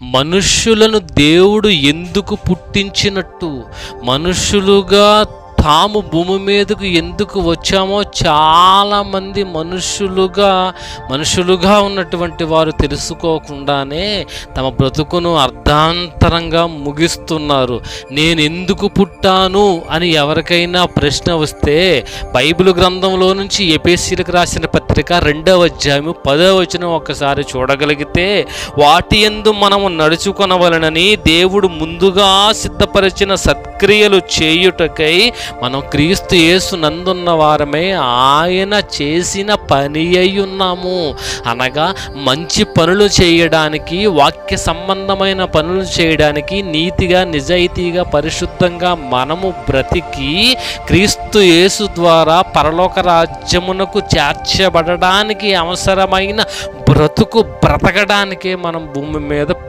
మనుష్యులను దేవుడు ఎందుకు పుట్టించినట్టు? మనుష్యులుగా తాము భూమి మీదకు ఎందుకు వచ్చామో చాలామంది మనుషులుగా మనుషులుగా ఉన్నటువంటి వారు తెలుసుకోకుండానే తమ బ్రతుకును అర్ధాంతరంగా ముగిస్తున్నారు. నేను ఎందుకు పుట్టాను అని ఎవరికైనా ప్రశ్న వస్తే బైబిల్ గ్రంథంలో నుంచి ఎపేసీలకు రాసిన పత్రిక రెండవ అధ్యాయము పదవ వచనం ఒకసారి చూడగలిగితే వాటి ఎందు మనము నడుచుకొనవలనని దేవుడు ముందుగా సిద్ధపరిచిన సత్ సత్క్రియలు చేయుటకై మనం క్రీస్తు యేసు నందున్న వారమే ఆయన చేసిన పని అయి ఉన్నాము. అనగా మంచి పనులు చేయడానికి వాక్య సంబంధమైన పనులు చేయడానికి నీతిగా నిజాయితీగా పరిశుద్ధంగా మనము బ్రతికి క్రీస్తు యేసు ద్వారా పరలోక రాజ్యమునకు చేర్చబడడానికి అవసరమైన బ్రతుకు బ్రతకడానికే మనం భూమి మీద పుట్టి